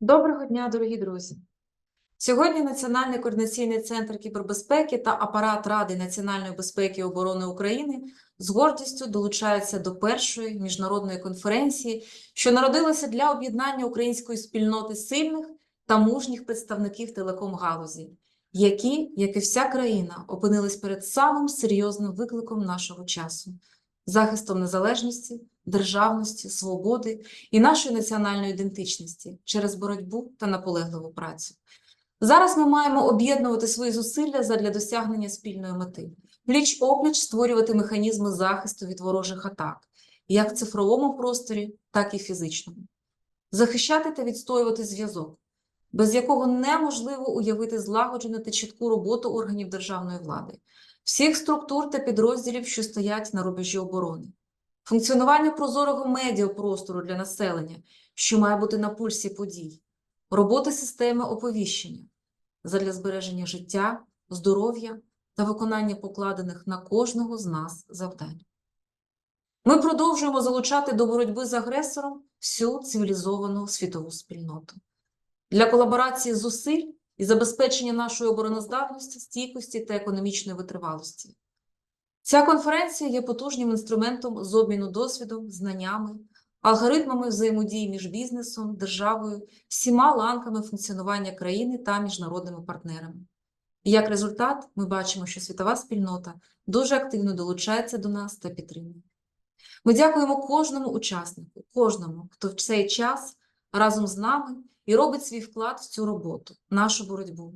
Доброго дня, дорогі друзі! Сьогодні Національний координаційний центр кібербезпеки та апарат Ради національної безпеки і оборони України з гордістю долучаються до першої міжнародної конференції, що народилася для об'єднання української спільноти сильних та мужніх представників телеком-галузі, які, як і вся країна, опинились перед самим серйозним викликом нашого часу захистом незалежності, державності, свободи і нашої національної ідентичності через боротьбу та наполегливу працю. Зараз ми маємо об'єднувати свої зусилля задля досягнення спільної мети, пліч опліч створювати механізми захисту від ворожих атак, як в цифровому просторі, так і фізичному, захищати та відстоювати зв'язок, без якого неможливо уявити злагоджену та чітку роботу органів державної влади, всіх структур та підрозділів, що стоять на рубежі оборони, функціонування прозорого медіапростору для населення, що має бути на пульсі подій, робота системи оповіщення задля збереження життя, здоров'я та виконання покладених на кожного з нас завдань. Ми продовжуємо залучати до боротьби з агресором всю цивілізовану світову спільноту для колаборації зусиль і забезпечення нашої обороноздатності, стійкості та економічної витривалості. Ця конференція є потужним інструментом з обміну досвідом, знаннями, алгоритмами взаємодії між бізнесом, державою, всіма ланками функціонування країни та міжнародними партнерами. І як результат, ми бачимо, що світова спільнота дуже активно долучається до нас та підтримує. Ми дякуємо кожному учаснику, кожному, хто в цей час разом з нами і робить свій вклад в цю роботу, нашу боротьбу.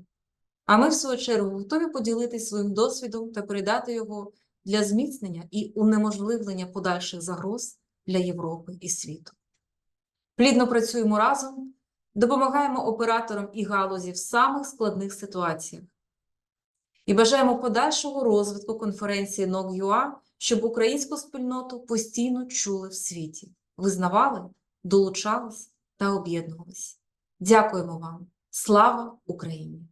А ми, в свою чергу, готові поділитися своїм досвідом та передати його для зміцнення і унеможливлення подальших загроз для Європи і світу. Плідно працюємо разом, допомагаємо операторам і галузі в самих складних ситуаціях і бажаємо подальшого розвитку конференції НОГ.ЮА, щоб українську спільноту постійно чули в світі, визнавали, долучались та об'єднувались. Дякуємо вам! Слава Україні!